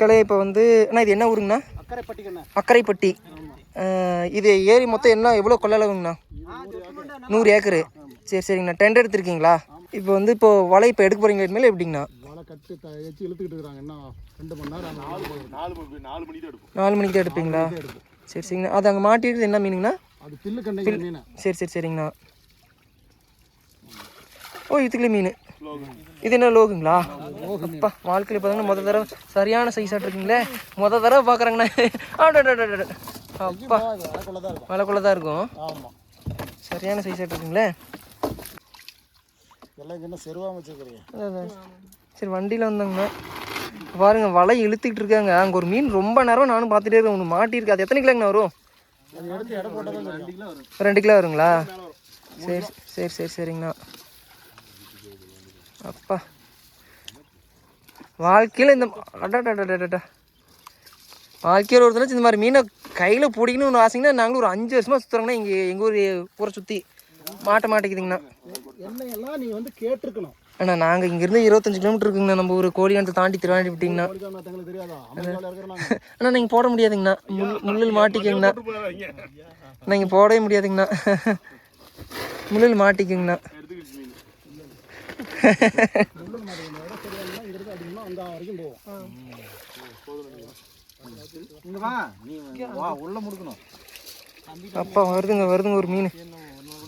மக்களே இப்போ வந்து அண்ணா இது என்ன ஊருங்கண்ணா? அக்கறை பட்டிக்கண்ணா அக்கரைப்பட்டி இது ஏரி மொத்தம் என்ன எவ்வளோ கொள்ளளவுங்கண்ணா? நூறு ஏக்கரு. சரி சரிங்கண்ணா. டெண்டர் எடுத்திருக்கீங்களா? இப்போ வந்து இப்போ வலை இப்போ எடுக்க போகிறீங்க இனிமேல் எப்படிங்கண்ணா? நாலு நாலு மணி நாலு மணிக்கு தான் எடுப்பீங்களா? சரி சரிங்கண்ணா. அது அங்கே மாட்டிருக்குது என்ன மீனுங்கண்ணா? சரி சரி சரிங்கண்ணா. ஓ இதுக்குள்ளே மீன். இது என்ன லோகுங்களா? அப்பா வாழ்க்கையில் பார்த்தீங்கன்னா முத தடவை சரியான சைஸாக இருக்குங்களே முத தடவை பார்க்குறாங்கண்ணா. ஆடா அப்பா வலைக்குள்ள தான் இருக்கும் சரியான சைஸாக இருக்குங்களே. சரி வண்டியில் வந்தாங்கண்ணா பாருங்க வலை இழுத்துக்கிட்டு இருக்காங்க. அங்கே ஒரு மீன் ரொம்ப நேரம் நானும் பார்த்துட்டே இருக்கேன். ஒன்று மாட்டியிருக்கு. அது எத்தனை கிலோங்கண்ணா வரும்? ரெண்டு கிலோ வருங்களா? சரி சரி சரி சரிங்கண்ணா. அப்பா. வாழ்க்கையில் இந்த அடாடாடாடாடா வாழ்க்கையில் ஒரு தடவை இந்த மாதிரி மீனை கையில் பிடிக்கணும்னு ஒன்று ஆசைங்கன்னா நாங்களும் ஒரு அஞ்சு வருஷமாக சுற்றுறோங்கன்னா இங்கே எங்கள் ஊர் ஊரை சுற்றி மாட்ட மாட்டேங்குதுங்கண்ணா. என்னையெல்லாம் நீ வந்து கேட்டிருக்கணும். அண்ணா நாங்கள் இங்கேருந்து இருபத்தஞ்சு கிலோமீட்டர் இருக்குங்கண்ணா. நம்ம ஊர் கோழியானத்தை தாண்டி திருவாண்டி விட்டிங்கண்ணா. அண்ணா நீங்கள் போட முடியாதுங்கண்ணா. முள் முள்ளில் மாட்டிக்கங்கண்ணா. நீங்கள் போடவே முடியாதுங்கண்ணா. முள்ளில் மாட்டிக்கங்கண்ணா எடுத்துக்கிச்சு மீன் முள்ளு மாட்டேங்குது இடம் சரியானா அந்த வரைக்கும் போவோம். இங்க வா. நீ வா உள்ள முடுக்கணும். அப்பா வருதுங்க வருதுங்க ஒரு மீன்.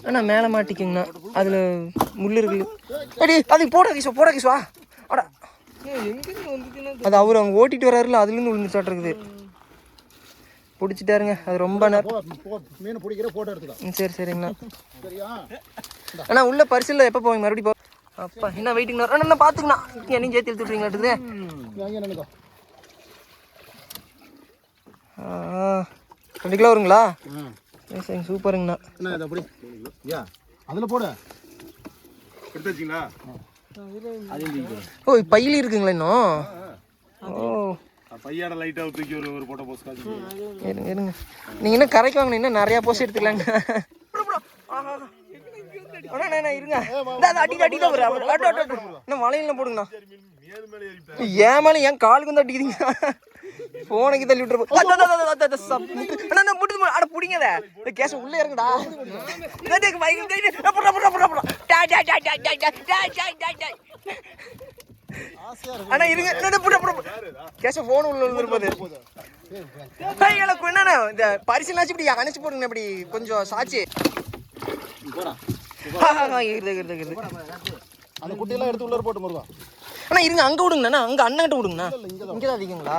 அண்ணா மேலே மாட்டிக்கங்கண்ணா. அதில் முள் இருக்கு அடி அதுக்கு போட கிசுவா போட கிசுவா அடா. அது அவர் அவங்க ஓட்டிட்டு வர்றாருல அதுலேருந்து விழுந்துச்சாட்டு பிடிச்சிட்டாருங்க. அது ரொம்ப நேரம் போ போ மீன் பிடிக்கிற போட்டோ எடுத்துக்கோ. ம், சரி சரிங்கண்ணா. சரியா? அண்ணா உள்ள பரிசில் எப்போ போவீங்க? மறுபடியும் போ அப்பா என்ன வெயிட்டிங் அண்ணா அண்ணா பார்த்துக்கண்ணா என்னையும் சேர்த்து அங்கே நினைக்கோ ரெண்டு கிலோ வருங்களா? ம். சரி சரிங்க சூப்பருங்கண்ணா. என்ன அப்படி. யா அதில் போடு. எடுத்து வச்சிங்களா? ஓ பையில இருக்குங்களா இன்னும்? ஓ. பையாட லைட்டாக தூக்கி ஒரு ஒரு போட்டோ போஸ்ட் காட்சி இருங்க இருங்க. நீங்கள் இன்னும் கரைக்கு வாங்கின இன்னும் நிறையா போஸ்ட் எடுத்துக்கலாங்க. அண்ணா இருங்க. அடிக்க அடிக்க இன்னும் வலையில போடுங்கண்ணா ஏன் மேலே என் காலுக்கு வந்து அடிக்கிறீங்க போனைக்கு தள்ளி விட்டுருப்போம் முடிது அட பிடிங்கத இந்த கேஸ் உள்ள இறங்குடா. அண்ணா இருங்க. கேஸ் போன் உள்ள இருந்திருப்பது என்னண்ணா இந்த பரிசு இப்படி அணைச்சு போடுங்க இப்படி கொஞ்சம் சாட்சி போடா இருக்குது, இருக்குது, இருக்குது. அந்த குட்டியெல்லாம் எடுத்து உள்ளே போட்டு முருகா. அண்ணா இருங்க அங்க விடுங்கண்ணா அங்க அண்ணன்கிட்ட விடுங்கண்ணா. இங்கே தான். அதிகங்களா.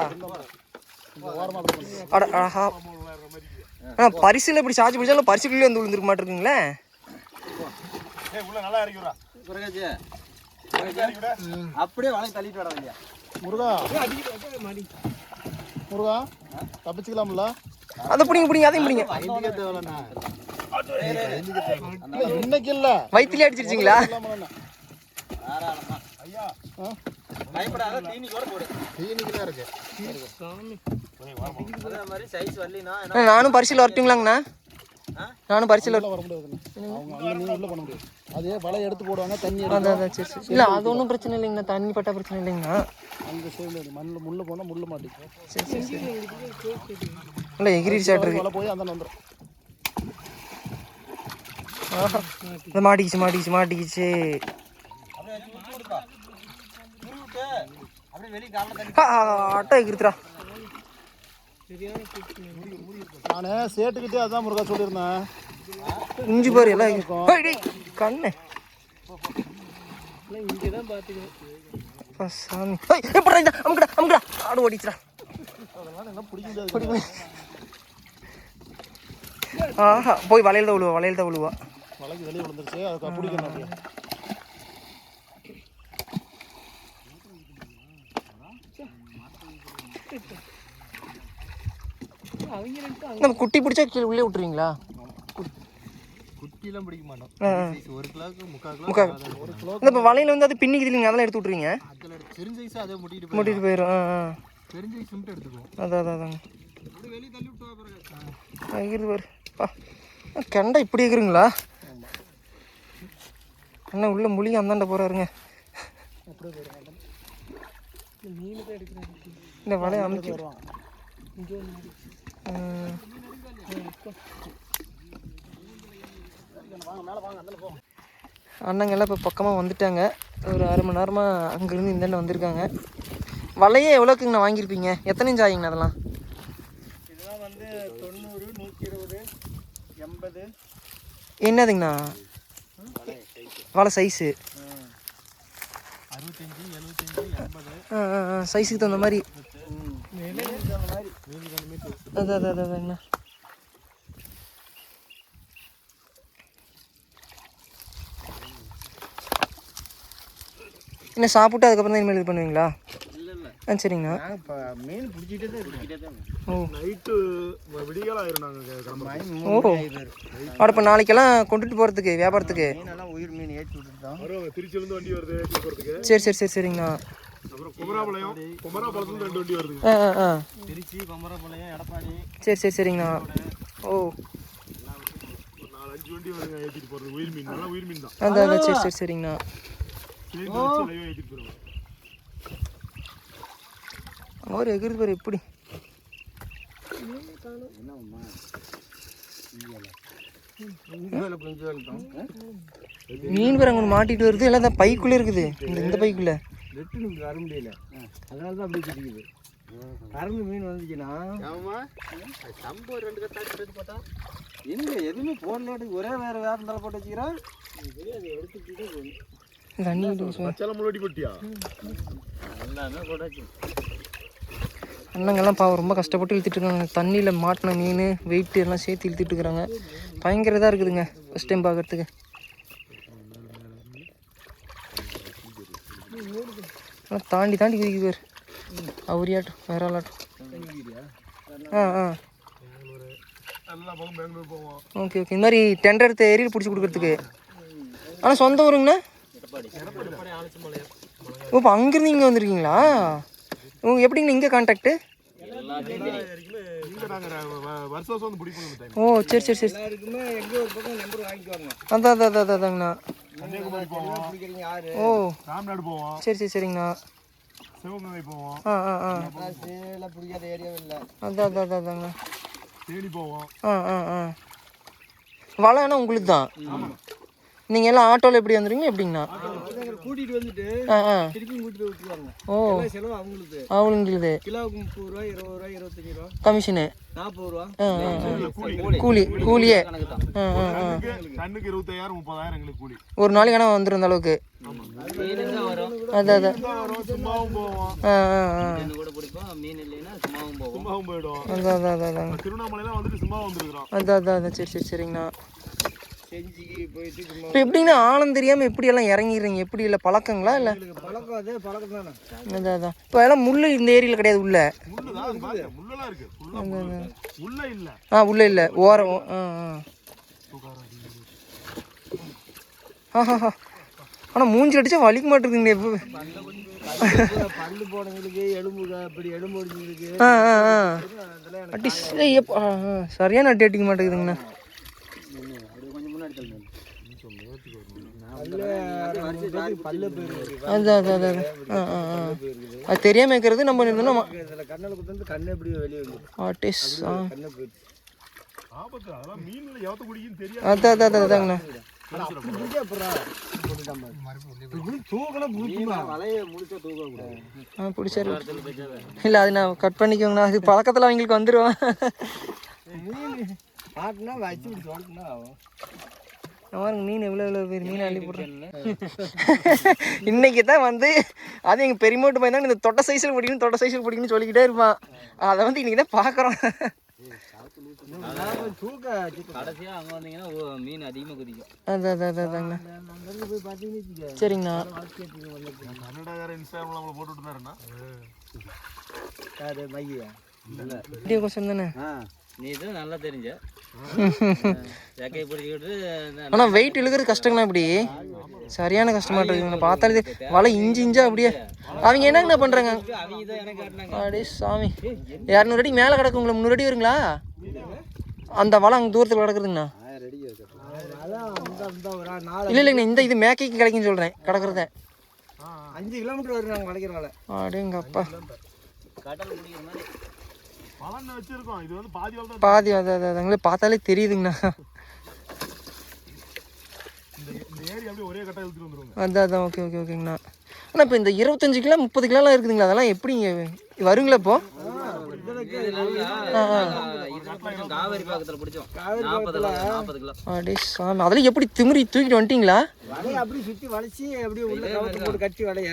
அட ஆஹா. அண்ணா பரிசுல இப்படி சார்ஜ் பிடிச்சாலும் பரிசுக்குள்ளே வந்து விழுந்துருக்க மாட்டிருக்குங்களே? ஏய் உள்ள நல்லா இறக்கி விடா. குறையாச்சு அப்படியே வலை தள்ளிட்டு வர வேண்டியா முருகா. முருகா தப்பிச்சுக்கலாம்ல? அதை பிடிங்க பிடிங்க அதையும் பிடிங்க. இன்னைக்கு இல்ல வயிற்றுல அடிச்சிருச்சீங்களா நானும் பரிசில் வரட்டுங்களாங்கண்ணா? நானும் பரிசில் வர முடியாது அதே வலை எடுத்து போடுவாங்க தண்ணி இல்லை அது ஒன்றும் பிரச்சனை இல்லைங்கண்ணா. தண்ணி பட்டா பிரச்சனை இல்லைங்கண்ணா. அந்த சூழ்நிலை மண்ணில் முள்ளு போனால் முள்ளு மாட்டேங்குது இல்லை எகிரி சாட் இருக்கு. போய் அந்த வந்துடும் இந்த மாட்டிக்கிச்சு மாட்டிக்கிச்சு மாட்டிக்கிச்சு. ஆட்டோ இருக்குதுடா நான் சேட்டுக்கிட்டே அதான் முருகா சொல்லியிருந்தேன். இஞ்சி பாரு எல்லாம் இருக்கும் கண்ணு. இங்கே தான் ஆடு ஓடிச்சுடா ஆஹா போய் வளையல்தான் விழுவா வலையில் விழுவா வலைக்கு வெளியே விழுந்துருச்சு. அதுக்கு பிடிக்கணும் அப்படியே. நம்ம குட்டி பிடிச்சா கீழே உள்ளே விட்டுருவீங்களா? குட்டிலாம் பிடிக்க மாட்டோம். ஒரு கிலோக்கு முக்கால் கிலோ முக்கா இந்த இப்போ வலையில் வந்து அது பின்னிக்குது இல்லைங்க அதெல்லாம் எடுத்து விட்ருவீங்க அதில் பெரும் சைஸ் அதை முட்டிட்டு மூட்டிட்டு போயிடும் பெரும் சைஸ் மட்டும் எடுத்துக்குவோம். அதான் அதான் அதாங்க. அப்படியே வெளியே தள்ளி விட்டு பாரு. பா. கெண்டை இப்படி எகிருங்களா அண்ணா உள்ள முழி அந்தாண்ட அப்படியே போயிடும் இந்த வலையை அமைச்சு ஆ. அண்ணங்கெல்லாம் இப்போ பக்கமாக வந்துட்டாங்க. ஒரு அரை மணி நேரமாக அங்கேருந்து இந்தாண்ட வந்திருக்காங்க. வலையே எவ்வளோக்குங்கண்ணா வாங்கியிருப்பீங்க? எத்தனை இன்ச் ஆகிங்கண்ணா அதெல்லாம்? இதெல்லாம் வந்து தொண்ணூறு நூற்றி இருபது எண்பது. என்னதுங்கண்ணா? வலை சைஸு சைஸுக்கு தகுந்த மாதிரி. அதான் அதான் அதான் என்ன? சாப்பிட்டு அதுக்கப்புறம் தான் இனிமேல் இது பண்ணுவீங்களா? ஆ சரிங்கண்ணா நான் இப்போ மீன் பிடிச்சிட்டே தான் இருக்கேன் ஓ. நைட்டு விடிகாலம் ஆயிரும் நாங்கள் கிளம்புறோம் ஓ அட இப்போ நாளைக்கெல்லாம் கொண்டுட்டு போகிறதுக்கு வியாபாரத்துக்கு? மீனெல்லாம் உயிர் மீன் ஏற்றி விட்டுட்டோம் வருவாங்க திருச்சியிலேருந்து வண்டி வருது போகிறதுக்கு சரி சரி சரி சரிங்கண்ணா. அப்புறம் குமராபாளையம் குமராபாளையத்துலேருந்து ரெண்டு வண்டி வருதுங்க ஆ ஆ ஆ. திருச்சி கொமரப்பாளையம் எடப்பாடி. சரி சரி சரிங்கண்ணா. ஓ. அஞ்சு வண்டி வருங்க ஏற்றிட்டு போகிறது உயிர் மீன் நல்லா உயிர் மீன் தான். அதான் சரி சரி சரிங்கண்ணா. ஏற்றிட்டு போயிடுவாங்க. அங்கே ஒரு எகிரி பேர் எப்படி? மீன் பேர் அங்கே மாட்டிட்டு வருது எல்லாம் பைக்குள்ளே இருக்குது. இந்த இந்த பைக்குள்ளே. நெட்டு நமக்கு வர முடியல. அதனால தான் அப்படி தெரியுது. கறந்து மீன் வந்துச்சுன்னா? சம்பு ரெண்டு கத்தாச்சு எடுத்து பார்த்தா எங்க எதுவுமே போடலாட்டு ஒரே வேற வேற தலை போட்டு வச்சுக்கிறேன் தண்ணி விட்டு சும்மா. பச்சளை முன்னாடி கொட்டியா? எல்லாமே போட்டாச்சு. அண்ணங்கெல்லாம் பாவம் ரொம்ப கஷ்டப்பட்டு இழுத்துட்டு இருக்காங்க தண்ணியில் மாட்டின மீன் வெயிட் எல்லாம் சேர்த்து இழுத்துட்டு இருக்கிறாங்க பயங்கர இதாக இருக்குதுங்க ஃபஸ்ட் டைம் பார்க்கறதுக்கு ஆனால் தாண்டி தாண்டி குதிக்கு பேர் அவரியாட்டும் வேற ஆளாட்டும். ஆ ஆ. ஓகே ஓகே இந்த மாதிரி டெண்டர் எடுத்து ஏரியில் பிடிச்சி கொடுக்கறதுக்கு. ஆனால் சொந்த ஊருங்கண்ணா? ஓ இப்போ அங்கேருந்து இங்கே வந்திருக்கீங்களா? உங்க எப்படிங்கண்ணா இங்கே கான்டாக்ட்டு ஓ சரி சரி சரி. அதான் அதான் அதான் அதாங்கண்ணா. ஓ. சரி சரி சரிங்கண்ணா. சிவகங்கை போவோம். ஆ ஆ ஆ. பிடிக்காத ஏரியாவும் இல்லை அதான் அதான் அதான் அதாங்க தேனி போவோம். ஆ ஆ ஆ. வலைன்னா உங்களுக்கு தான் நீங்கள் எல்லாம் ஆட்டோவில் எப்படி வந்துடுவீங்க எப்படிங்கண்ணா? கூட்டிட்டு வந்துட்டு ஆ ஆ. திருப்பி கூட்டிட்டு விட்டுருவாங்க. ஓ. செலவு அவங்களுக்கு அவங்களுக்கு கிலோவுக்கு முப்பது ரூபா இருபது ரூபா இருபத்தஞ்சு ரூபா கமிஷனு நாற்பது ரூபா கூலி கூலியே. ஆ ஆ ஆ. கண்ணுக்கு இருபத்தாயிரம் முப்பதாயிரம் எங்களுக்கு கூலி. ஒரு நாளைக்கு ஆனால் வந்துடும் அந்த அளவுக்கு. அதான் அதான் அதான் அதான் சரி சரி சரிங்கண்ணா. இப்போ எப்படிங்கண்ணா ஆழம் தெரியாமல் எப்படியெல்லாம் இறங்கிடுறீங்க? எப்படி இல்லை பழக்கங்களா இல்லை? பழக்கம் அதே பழக்கம் தானே அதான் அதான். இப்போ எல்லாம் முள் இந்த ஏரியில் கிடையாது உள்ள. உள்ள இல்ல ஆ உள்ள இல்லை. ஓரம் ஆ ஆ. ஆஹா ஆனால் மூஞ்சி அடிச்சா வலிக்க மாட்டேங்குதுங்க இப்போ பல்லு போனவங்களுக்கு எலும்பு இப்படி எலும்பு ஆ ஆ. ஆ அடி சரியான அடி அடிக்க மாட்டேங்குதுங்கண்ணா கொஞ்சம் முன்னாடி தள்ளு பல்லு பல்லு போயிருக்கு அதான் அதான் அதான் அதான். ஆ ஆ ஆ அது தெரியாமல் இருக்கிறது நம்ம இதில் கண்ணில் குத்து கண்ணு எப்படி வெளியே வந்து. ஆர்டிஸ் கண்ணு போயிடுச்சு ஆபத்து. அதெல்லாம் மீன்ல எவத்த தெரியாது. அதாங்கண்ணா. இல்லை அது நான் கட் பண்ணிக்கோங்கண்ணா. அது பழக்கத்தில் அவங்களுக்கு மீன் மாட்டினா வச்சு ஆகும். பாருங்க மீன் எவ்வளோ எவ்வளோ பேர் மீன் அள்ளி போடுறேன் இன்னைக்கு தான் வந்து அது எங்கள் பெரியமோட்டு பையன் தான் இந்த தொட்ட சைஸில் பிடிக்கணும் தொட்ட சைஸில் பிடிக்கணும்னு சொல்லிக்கிட்டே இருப்பான். அதை வந்து இன்னைக்கு தான் பார்க்குறோம் சரிங்கண்ணா. வீடியோ கொஸ்டின் தானே? நீ தான் நல்லா தெரிஞ்ச. ஆனால் வெயிட் இழுக்கிறது கஷ்டங்கண்ணா இப்படி சரியான கஷ்டமாட்டு இருக்குங்க பார்த்தாலே வலை இஞ்சி இஞ்சா அப்படியே. அவங்க என்னங்கண்ணா பண்ணுறாங்க அடே சாமி. இரநூறு அடி மேலே கிடக்குங்களா முந்நூறு அடி வருங்களா? அந்த வலை அங்கே தூரத்தில் கிடக்குதுங்கண்ணா. இல்லை இல்லைங்கண்ணா இந்த இது மேக்கைக்கு கிடைக்குன்னு சொல்கிறேன் கிடக்குறத. அஞ்சு கிலோமீட்டர் வரும் நாங்கள் கிடைக்கிறனால அடேங்க அப்பா கடல் வச்சிருக்கோம். இது வந்து பாதி வளர்த்தா பாதி அதுங்களே பார்த்தாலே தெரியுதுங்கண்ணா. அதான் அதான். ஓகே ஓகே ஓகேங்கண்ணா. அண்ணா இப்போ இந்த இருபத்தஞ்சு கிலோ முப்பது கிலோலாம் இருக்குதுங்களா? அதெல்லாம் எப்படிங்க? வருங்களா இப்போ? அதெல்லாம் எப்படி திமிரி தூக்கிட்டு வந்துட்டீங்களா? வலையை அப்படியே சுத்தி வளைச்சி அப்படியே உள்ள கவுத்து போட்டு கட்டி வலைய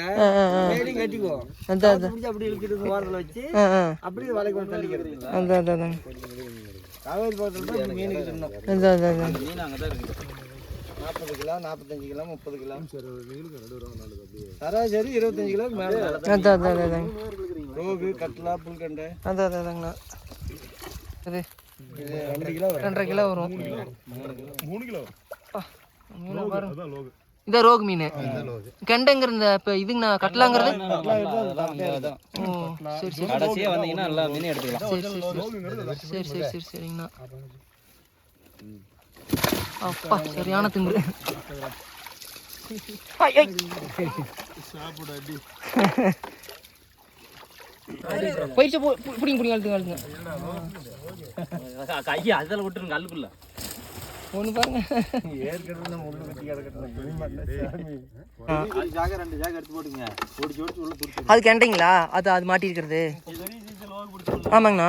அதான் பிடிச்சி அப்படியே இழுக்கிறது ஓரத்தில் வச்சு அப்படியே வலை கொண்டு தள்ளிக்கிறது. அதான் அதான் காவேரி பக்கத்தில் தான் அதான் அதான் அதான். மீன் அங்கே தான் இருக்குது. நாற்பது கிலோ நாற்பத்தஞ்சு கிலோ முப்பது கிலோ. சராசரி இருபத்தஞ்சு கிலோக்கு மேலே. ரோகு கட்லா புல்கண்டை. அதான் அதான் அதாங்கண்ணா அது ரெண்டு கிலோ ரெண்டரை கிலோ வரும். மூணு கிலோ மீனை பாருங்க. இதான் ரோகு. மீன். கெண்டைங்கிற இந்த இப்போ இதுங்கண்ணா கட்டலாங்கிறது ஓ சரி சரி. கடைசியாக வந்தீங்கன்னா எல்லா மீனும் எடுத்துக்கலாம். சரி சரி சரி சரி. சரி. சரிங்கண்ணா. அப்பா சரியான திமிரு. பு- பிடிங்க பிடிங்க அழுத்துங்க அழுத்துங்க. கையை அதில் விட்டுருங்க ஒன்று பாருங்க. ஏற்கனவே நம்ம உள்ள கட்டி கிடக்கட்டும் ஜாக ரெண்டு ஜாக எடுத்து போட்டுங்க. ஓடிச்சு ஓடிச்சு உள்ள துருத்து அது கெண்டைங்களா? அது அது மாட்டியிருக்கிறது ஆமாங்கண்ணா.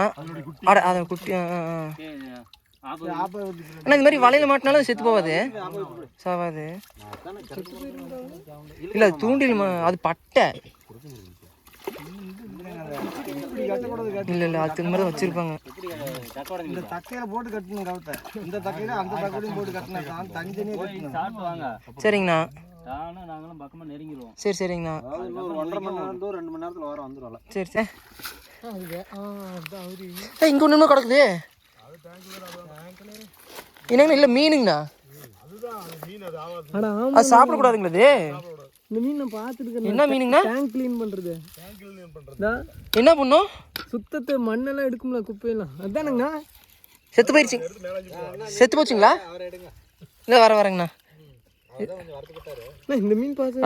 அட அதை குட்டி ஆ ஆ, ஆ ஆப்பம் அண்ணா இந்த மாதிரி வலையில மாட்டினாலும் செத்து போகாது சாவாது. இல்லை அது தூண்டில் மா- அது பட்டை. இல்லை இல்லை அது இந்த மாதிரி தான் வச்சுருப்பாங்க. இந்த தக்கையில போட்டு கட்டணும் கவுத்தை. இந்த தக்கையில அந்த தக்கையிலையும் போட்டு கட்டினா தான் தனித்தனியாக கட்டணும். சரிங்கண்ணா. சரி சரிங்கண்ணா. சரி சரி. இங்கே ஒன்று கிடக்குது. என்னங்கண்ணா இல்லை மீனுங்கண்ணா? மீன் அது சாப்பிடக்கூடாதுங்களா இது? இந்த மீன் நான் பார்த்துருக்கேன். என்ன மீனுங்கண்ணா? டேங்க் க்ளீன் பண்ணுறது என்ன பண்ணும் சுத்தத்தை மண்ணெல்லாம் எடுக்கும்ல குப்பையெல்லாம். அதானுங்கண்ணா? செத்து போயிடுச்சு செத்து போச்சுங்களா? இல்லை வர வரேங்கண்ணா. அண்ணா, இந்த மீன் பார்த்து